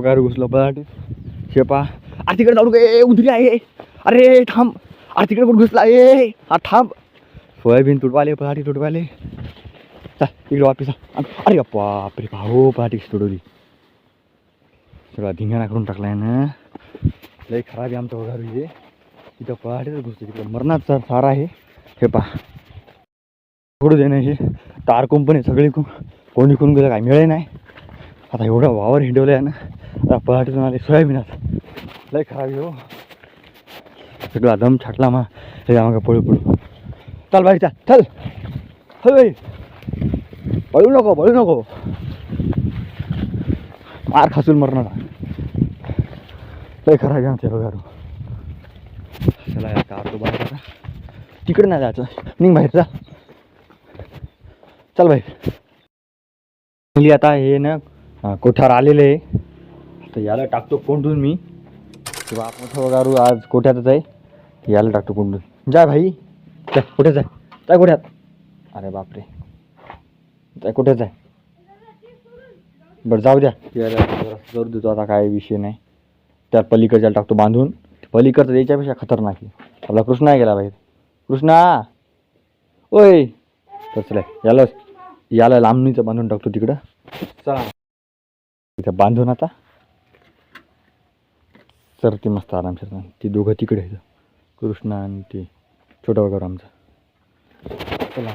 वगैरे घुसलो पराठी शेपा अरे तिकडे जाऊ ए उधरी आहे. अरे थांब. अरे तिकडे कुठं घुसला? ए हा थांब. सोयाबीन तुटवाले पराठी तुटवाले. चल इकडे वापिस अरे बापरे भाऊ पराठी तुटवली. तुडवली सगळा धिंगाणा करून टाकलाय ना. लय खराब आहे आमचं वगैरे हे इथं पहाटेच घुसतो तिकडे मरणात सर सारा आहे. हे पा पकडू दे ना हे. तार कंपनी सगळी कोणी कोण गेलं काय मिळे नाही. आता एवढं वावर हिंडवलं आहे ना. आता पहाटेतून आले सोयाबीनात लय खराब आहे हो सगळा दम छाटला मा हे पळू पळू चल बाई चल चल चल बाई पळू नको पळू नको मार खासून मरणार लय खराब आहे आमच्या वगैरे चला यार कार तो बाहेर आता तिकडे नाही जायचं निघ बाहेर जा चल बाहेर मुली आता हे ना कोठार आलेले आहे तर याला टाकतो कोंडून मी. किंवा मोठा वगारू आज कोठ्यातच आहे. याला टाकतो कोंडून. जा भाई. जा कुठे आहे त्या कोठ्यात? अरे बापरे. जाय कुठेच आहे बरं जाऊ द्या. याला देतो आता काय विषय नाही. त्यात पलीकडच्याला टाकतो बांधून. पलीकडचं याच्यापेक्षा खतरनाक आहे. आपला कृष्णा गेला बाहेर. कृष्णा! ओय! तर याला याला लांबणीचं बांधून टाकतो तिकडं. चला. तिथं बांधून आता. सर ती मस्त आरामशीर ती दोघं तिकडे कृष्णा आणि ते छोटा वगैरे आमचा. चला.